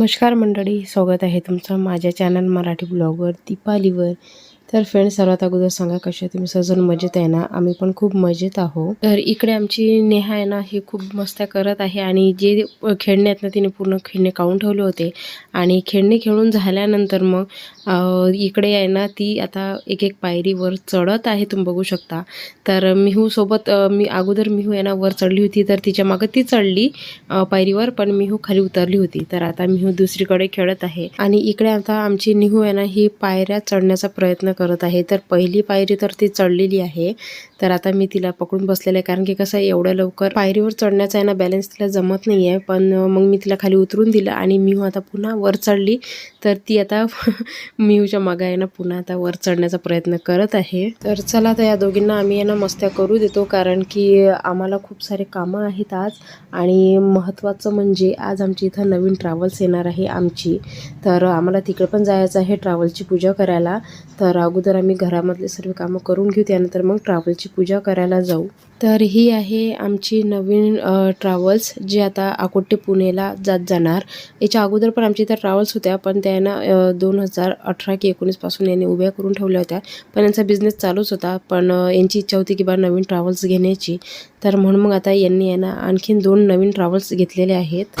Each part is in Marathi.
नमस्कार मंडळी स्वागत आहे तुमचं माझ्या चॅनल मराठी ब्लॉगवर दीपालीवर. तर फ्रेंड्स सर्वात अगोदर सांगा कसे तुम्ही सजून मजेत आहे ना? आम्ही पण खूप मजेत आहो. तर इकडे आमची नेहा आहे ना हे खूप मस्त्या करत आहे आणि जे खेळणे आहेत ना तिने पूर्ण खेळणे काढून ठेवले होते. आणि खेळणे खेळून झाल्यानंतर मग इकडे आहे ना ती आता एक एक पायरीवर चढत आहे तुम्ही बघू शकता. तर मिहूसोबत मी अगोदर मिहू आहे ना वर चढली होती तर तिच्या मागं ती चढली पायरीवर पण मिहू खाली उतरली होती. तर आता मिहू दुसरीकडे खेळत आहे. आणि इकडे आता आमची निहू आहे ना ही पायऱ्या चढण्याचा प्रयत्न करत आहे. तर पहिली पायरी तर ती चढलेली आहे. तर आता मी तिला पकडून बसलेलं आहे. कारण की कसं आहे एवढ्या लवकर पायरीवर चढण्याचा आहे ना बॅलन्स तिला जमत नाही आहे पण मग मी तिला खाली उतरून दिलं आणि मिहू आता पुन्हा वर चढली. तर ती आता मिहूच्या मागं आहे ना पुन्हा आता वर चढण्याचा प्रयत्न करत आहे. तर चला तर या दोघींना आम्ही यांना ना मस्त्या करू देतो. कारण की आम्हाला खूप सारे कामं आहेत आज. आणि महत्त्वाचं म्हणजे आज आमची इथं नवीन ट्रॅव्हल्स येणार आहे आमची. तर आम्हाला तिकडे पण जायचं आहे ट्रॅव्हलची पूजा करायला. तर अगोदर आम्ही घरामधले सर्व कामं करून घेऊ त्यानंतर मग ट्रॅव्हलची पूजा करायला जाऊ. तर ही आहे आमची नवीन ट्रॅव्हल्स जी आता आकोटे पुणेला जात जाणार. याच्या अगोदर पण आमच्या इथं ट्रॅव्हल्स होत्या पण त्यांना दोन हजार अठरा की एकोणीसपासून यांनी उभ्या करून ठेवल्या होत्या. पण यांचा बिझनेस चालूच होता पण यांची इच्छा होती की बा नवीन ट्रॅव्हल्स घेण्याची. तर म्हणून मग आता यांनी यांना ना आणखीन दोन नवीन ट्रॅव्हल्स घेतलेले आहेत.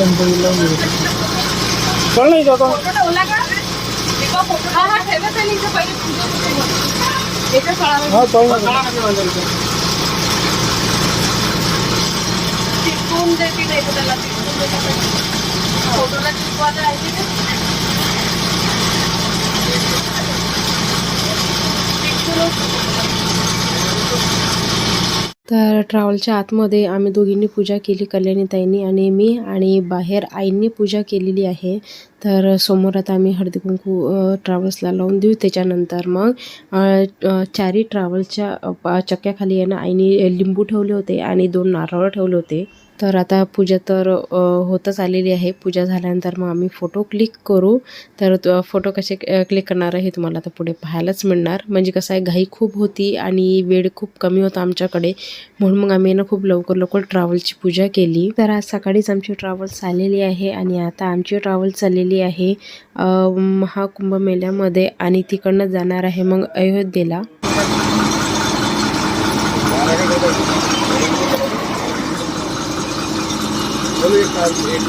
काढणार इथं गणपतीला चल नाही जातो हा चल ना तर ट्रॅव्हलच्या आतमध्ये आम्ही दोघींनी पूजा केली कल्याणीताईंनी आणि मी आणि बाहेर आईंनी पूजा केलेली आहे. तर समोर आता आम्ही हळदी कुंकू ट्रॅव्हल्सला लावून देऊ. त्याच्यानंतर मग चारी ट्रॅव्हल्सच्या पा- चक्क्याखाली आहे ना आईने लिंबू ठेवले होते आणि दोन नारळ ठेवले होते. तर आता पूजा तर होतच आलेली आहे. पूजा झाल्यानंतर मग आम्ही फोटो क्लिक करू. तर फोटो कसे क्लिक करणार आहे हे तुम्हाला आता पुढे पाहायलाच मिळणार. म्हणजे कसं आहे घाई खूप होती आणि वेळ खूप कमी होता आमच्याकडे. म्हणून मग आम्ही ना खूप लवकर लवकर ट्रॅव्हलची पूजा केली. तर आज सकाळीच आमची ट्रॅव्हल्स आलेली आहे आणि आता आमची ट्रॅव्हल चाललेली आहे महाकुंभ महाकुंभमेळ्यामध्ये आणि तिकडनं जाणार आहे मग अयोध्येला. ચલો એક એક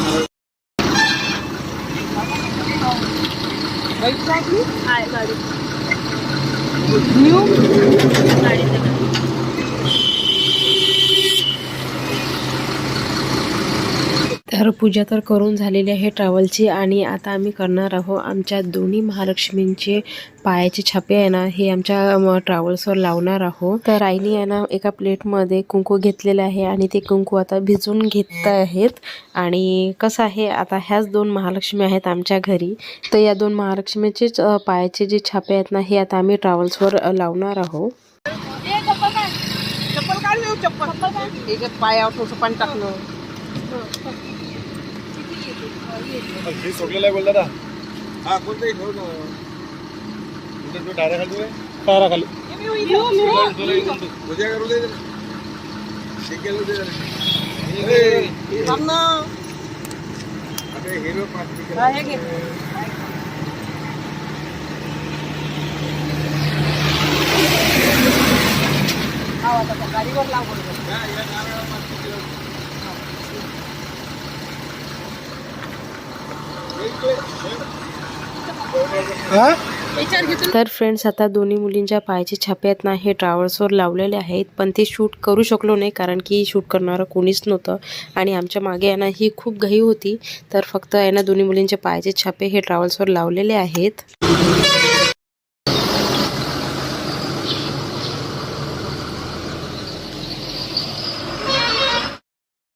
Right side, I got it. New, I got it. तर पूजा तर करून झालेली आहे ट्रॅव्हलची आणि आता आम्ही करणार आहोत आमच्या दोन्ही महालक्ष्मींचे पायाचे छापे आहे ना हे आमच्या ट्रॅव्हल्सवर लावणार आहोत. तर आईने आहे ना एका प्लेटमध्ये कुंकू घेतलेलं आहे आणि ते कुंकू आता भिजून घेत आहेत. आणि कसं आहे आता ह्याच दोन महालक्ष्मी आहेत आमच्या घरी. तर या दोन महालक्ष्मीचेच पायाचे जे छापे आहेत ना हे आता आम्ही ट्रॅव्हल्सवर लावणार आहोत. चप्पल चप्पल थोडंसं पाणी टाकलं हे सोडलेलं आहे बोल दादा हा कोणताही ठेव ना कुठे तो टायरा खाली करू दे शिकेल दे अरे हिरो पाच हा, हे आता त्या गाडीवर लाव हा तर फ्रेंड्स आता दोन्ही मुलींच्या पायाचे छापे आहेत ना हे ट्रॅव्हल्सवर लावलेले आहेत पण ते शूट करू शकलो नाही कारण की शूट करणारं कोणीच नव्हतं. आणि आमच्या मागे आहे ना ही खूप घाई होती. तर फक्त आहे ना दोन्ही मुलींच्या पायाचे छापे हे ट्रॅव्हल्सवर लावलेले आहेत.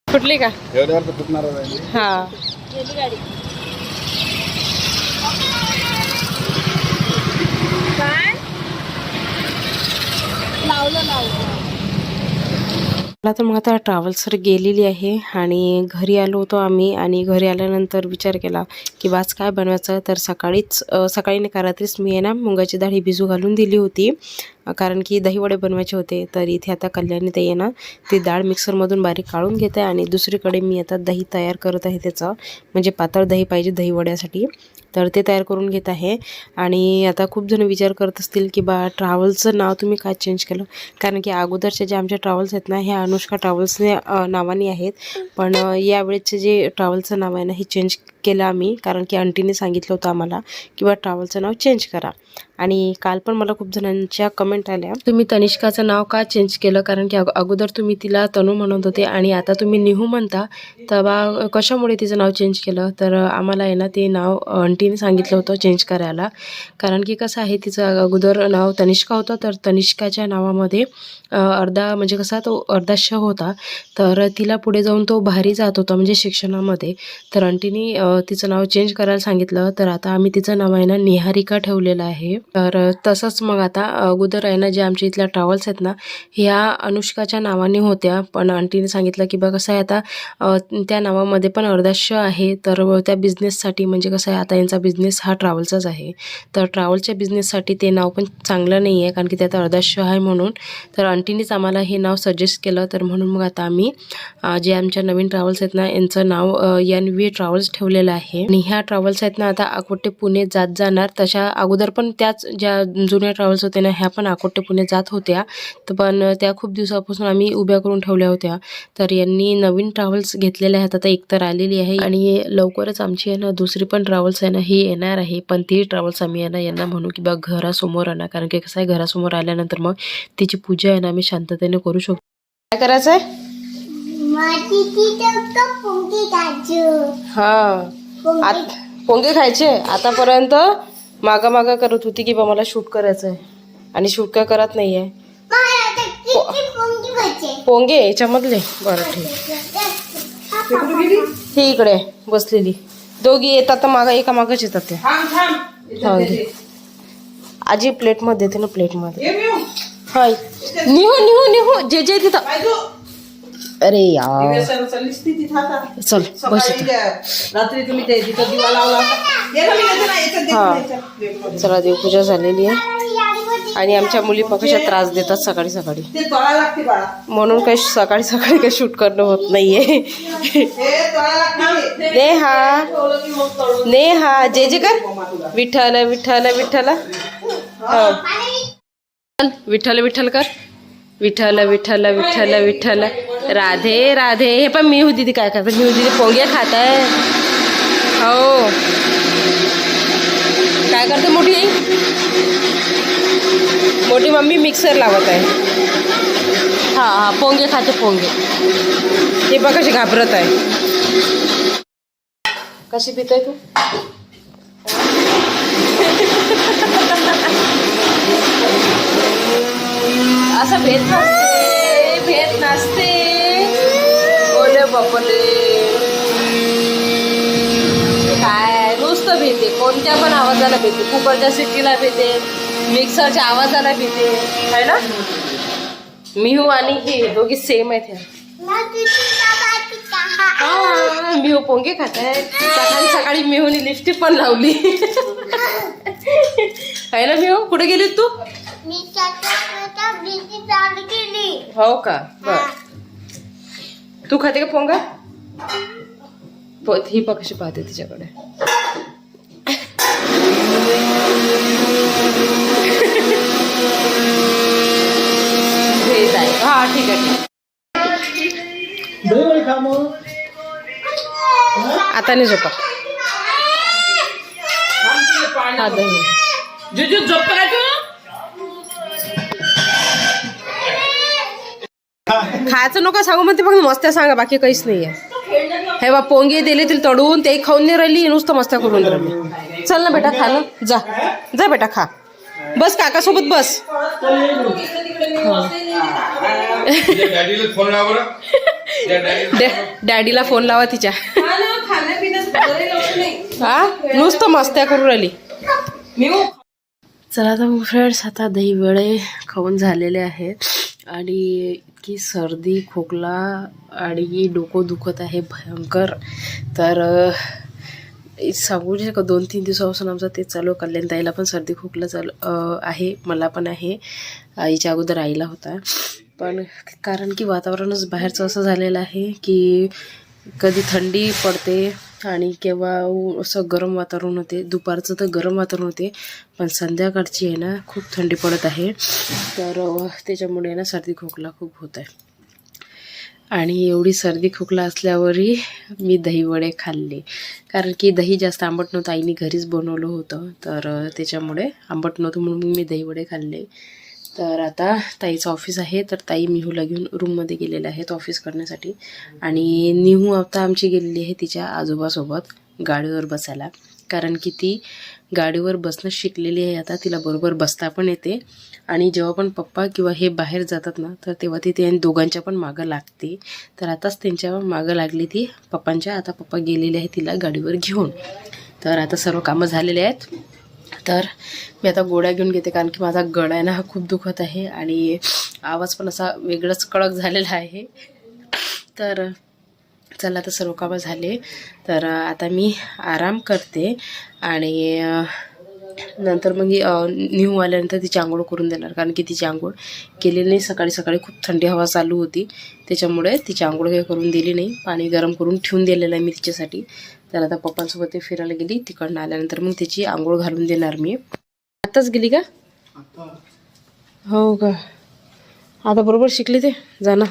फुटली का? एवढ्यावर मला तर मग आता ट्रॅव्हल्सवर गेलेली आहे आणि घरी आलो होतो आम्ही आणि घरी आल्यानंतर विचार केला की बाज काय बनवायचं? तर सकाळीच सकाळी नाही का रात्रीच मी आहे ना मुगाची डाळ ही भिजू घालून दिली होती. कारण की दहीवडे बनवायचे होते. तर इथे आता कल्याणी ताई आहे ना ती डाळ मिक्सरमधून बारीक काढून घेते आणि दुसरीकडे मी आता दही तयार करत आहे त्याचं. म्हणजे पातळ दही पाहिजे दहीवड्यासाठी. तर ते तयार करून घेत आहे. आणि आता खूप जण विचार करत असतील की बा ट्रॅव्हल्सचं नाव तुम्ही काय चेंज केलं? कारण की अगोदरचे जे आमच्या ट्रॅव्हल्स आहेत ना हे अनुष्का ट्रॅव्हल्सने नावाने आहेत. पण अ, यावेळेचे जे ट्रॅव्हल्सचं नाव आहे ना हे चेंज केलं आम्ही कारण की आंटीने सांगितलं होतं आम्हाला किंवा ट्रॅव्हलचं नाव चेंज करा. आणि काल पण मला खूप जणांच्या कमेंट आल्या. तुम्ही तनिष्काचं नाव का चेंज केलं? कारण की अगोदर तुम्ही तिला तनू म्हणत होते आणि आता तुम्ही निहू म्हणता. तर बा कशामुळे तिचं नाव चेंज केलं? तर आम्हाला आहे ना ते नाव आंटीने सांगितलं होतं चेंज करायला. कारण की कसं आहे तिचं अगोदर नाव तनिष्का होतं. तर तनिष्काच्या नावामध्ये अर्धा म्हणजे कसा तो अर्धा श होता. तर तिला पुढे जाऊन तो भारी जात होता म्हणजे शिक्षणामध्ये. तर आंटीने तिचं नाव चेंज करायला सांगितलं तर आता आम्ही तिचं नाव आहे ना निहारिका ठेवलेलं आहे. तर तसंच मग आता अगोदर आहे ना जे आमच्या इथल्या ट्रॅव्हल्स आहेत ना ह्या अनुष्काच्या नावाने होत्या. पण आंटीने सांगितलं की बा कसं आहे आता त्या नावामध्ये पण अर्धाश आहे. तर त्या बिझनेससाठी म्हणजे कसं आहे आता यांचा बिझनेस हा ट्रॅव्हलचाच आहे. तर ट्रॅव्हलच्या बिझनेससाठी ते नाव पण चांगलं नाही आहे कारण की त्यात अर्धाश आहे म्हणून. तर आंटीनेच आम्हाला हे नाव सजेस्ट केलं. तर म्हणून मग आता आम्ही जे आमच्या नवीन ट्रॅव्हल्स आहेत ना यांचं नाव एन व्ही ट्रॅव्हल्स ठेवलेलं आहे. आणि ह्या ट्रॅव्हल्स आहेत ना आता अकोटे पुणे जात जाणार. तशा अगोदर पण त्याच ज्या जुन्या ट्रॅव्हल्स होत्या ना ह्या पण अकोटे पुणे जात होत्या. तर पण त्या खूप दिवसापासून आम्ही उभ्या करून ठेवल्या होत्या. तर यांनी नवीन ट्रॅव्हल्स घेतलेल्या आहेत. आता एक तर आलेली आहे. आणि लवकरच आमची आहे ना दुसरी पण ट्रॅव्हल्स आहे ना ही येणार आहे. पण ती ट्रॅव्हल्स आम्ही आहे ना यांना म्हणू की बा घरासमोर आणा. कारण की कसं आहे घरासमोर आल्यानंतर मग तिची पूजा आहे ना आम्ही शांततेने करू शकतो. काय करायचं आहे हा. आत पोंगे खायचे? आतापर्यंत मागा मागा करत होती की बा मला शूट करायचं आहे आणि शूट काय करत नाहीये. पोंगे याच्यामधले? बरं ठीक. ही इकडे आहे, बसलेली. दोघी येतात तर मागा एका मागच येतात ते. हा, घे. आजी प्लेटमध्ये देते ना प्लेटमध्ये. ये मिळू. हाय. निहो निहो निहो जे जे तिथं? अरे यार. चल बस रात्री तुम्ही ते तिथं दिवा लावला हा. चला देवपूजा झालेली आहे. आणि आमच्या मुली कशा त्रास देतात सकाळी सकाळी. ते तोळा लागते बाळा. म्हणून काही सकाळी सकाळी काही शूट करणं होत नाहीये. हे नेहा. नेहा जे जे कर. विठ्ठल विठ्ठल विठ्ठल. हो. विठ्ठल विठ्ठल कर. विठ्ठल विठ्ठल विठ्ठल विठ्ठल. राधे राधे. हे पण मी होती ती काय करते मी होती ती पोंगे खात आहे हो. काय करते मोठी? मोठी मम्मी मिक्सर लावत आहे. हा हा पोंगे खाते पोंगे. ते पण कशी घाबरत आहे. कशी पितोय तू? असं भेट बापले काय नुसतं भीते. कोणत्या पण आवाजाला भीते. कुकरच्या सिटीला भीते. मिक्सरच्या आवाजाला भीते. है ना? मिहू आणि हे. दोघी सेम आहेत ह्या. हा, मिहो पोंगे खात आहे. सकाळी सकाळी मिहोनी लिपस्टिक पण लावली. आहे ना मिहो कुठे गेली तू? हो का? बर. तू खाते का पोंगा प- ही पा कशी पाहते तिच्याकडे. हा ठीक आहे ठीक आहे. दही खा मग आता नाही झोपा. जुजू झोप खायचं नको सांगू म्हणते फक्त मस्त्या सांगा बाकी काहीच नाहीये. हे बा पोंगे दिले तिला तडून ते खाऊन नाही राहिली नुसतं मस्त्या करून राहिली. चल ना बेटा खा ना. जा. जा बेटा खा. बस काकासोबत बस. डॅडीला फोन लावा डॅडीला डॅडीला फोन लावा तिच्या. हा? नुसतं मस्त्या करून राहिली. चला तर मग फ्रेंड्स आता दही वडे खाऊन झालेले आहेत. आणि इतकी सर्दी खोकला आणि डोकं दुखत आहे भयंकर. तर सांगू नाही का दोन तीन दिवसापासून आमचं ते चालू कल्याण कल्याणताईला पण सर्दी खोकला चालू आहे मला पण आहे. आईच्या अगोदर आईला होता. पण कारण की वातावरणच बाहेरचं असं झालेलं आहे की कधी थंडी पडते आणि केव्हा असं गरम वातावरण होते. दुपारचं तर गरम वातावरण होते पण संध्याकाळची आहे ना खूप थंडी पडत आहे. तर त्याच्यामुळे ना सर्दी खोकला खूप होत आहे. आणि एवढी सर्दी खोकला असल्यावरही मी दहीवडे खाल्ले. कारण की दही जास्त आंबट नव्हतं. आईने घरीच बनवलं होतं. तर त्याच्यामुळे आंबट नव्हतं म्हणून मी दहीवडे खाल्ले. तर आता ताईचं ऑफिस आहे. तर ताई मिहूला घेऊन रूममध्ये गेलेल्या आहेत ऑफिस करण्यासाठी. आणि निहू आता आमची गेलेली आहे तिच्या आजोबासोबत गाडीवर बसायला. कारण की ती गाडीवर बसणं शिकलेली आहे आता. तिला बरोबर बसता पण येते. आणि जेव्हा पण पप्पा किंवा हे बाहेर जातात ना तर तेव्हा ती ते दोघांच्या पण मागं लागते. तर आताच त्यांच्या मागं लागली ती पप्पांच्या. आता पप्पा गेलेले आहे तिला गाडीवर घेऊन. तर आता सर्व कामं झालेले आहेत. तर मी आता गोळ्या घेऊन घेते कारण की माझा गळा आहे ना हा खूप दुखत आहे आणि आवाज पण असा वेगळाच कडक झालेला आहे. तर चला आता सर्व कामं झाले. तर आता मी आराम करते आणि नंतर मग न्यू आल्यानंतर तिची आंघोळ करून देणार कारण की तिची आंघोळ केलेली नाही. सकाळी सकाळी खूप थंडी हवा चालू होती. त्याच्यामुळे तिची आंघोळ काही करून दिली नाही. पाणी गरम करून ठेवून दिलेलं आहे मी तिच्यासाठी. तर आता पप्पांसोबत ते फिरायला गेली तिकडनं आल्यानंतर मग तिची आंघोळ घालून देणार मी. आताच गेली का? हो का? आता बरोबर शिकली ते जा ना.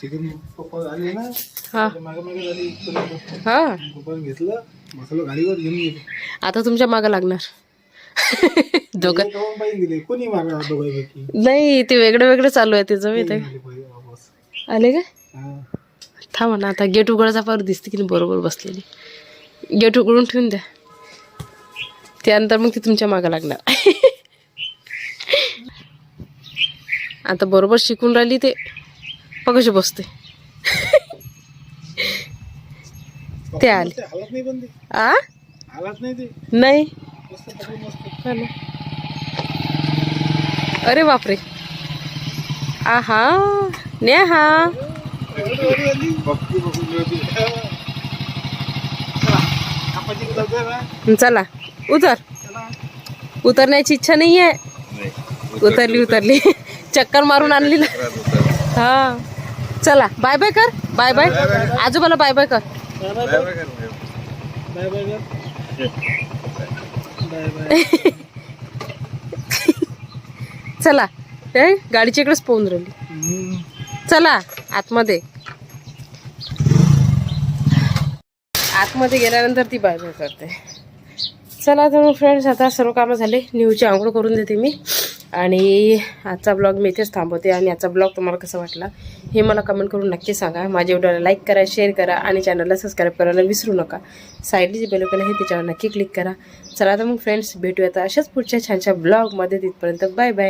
ठीक आहे पप्पा आले ना हा. हा. आता तुमच्या मागं लागणार. दोघं नाही ते वेगळं वेगळं चालू आहे त्याचं माहिती आहे. आले का? हा. थांबा ना आता गेट उघडायचा पार दिसते की नाही बरोबर बसलेली. गेट उघडून ठेवून द्या. त्यानंतर मग ती तुमच्या मागं लागणार. आता बरोबर शिकून राहिली ते कशी बसते. ते आले. आ? हालत नाही हा. अरे बापरे. आहा. नेहा बघती बघून होती कापाची जाते ना चला उतर. चला उतरण्याची इच्छा नाही आहे. उतरली उतरली. चक्कर मारून आणली. ना हा. चला बाय बाय कर. बाय बाय आजोबाला बाय बाय कर. Bye bye bye bye bye bye bye चला. ए गाडीच्या इकडेच पोहून राहिली. चला आतमध्ये. आतमध्ये गेल्यानंतर ती बाय करते. चला तर मग फ्रेंड्स आता सर्व कामं झाले. न्यूची आंघोळ करून देते मी. आणि आजचा ब्लॉग मी इथेच थांबवते. आणि आजचा ब्लॉग तुम्हाला कसा वाटला हे मला कमेंट करून नक्की सांगा. माझ्या व्हिडिओला लाईक करा शेअर करा आणि चॅनलला सबस्क्राईब करायला विसरू नका. साईडली जे बेलोकन आहे त्याच्यावर नक्की क्लिक करा. चला तर मग फ्रेंड्स भेटूया आता अशाच पुढच्या छानशा ब्लॉगमध्ये तिथपर्यंत बाय बाय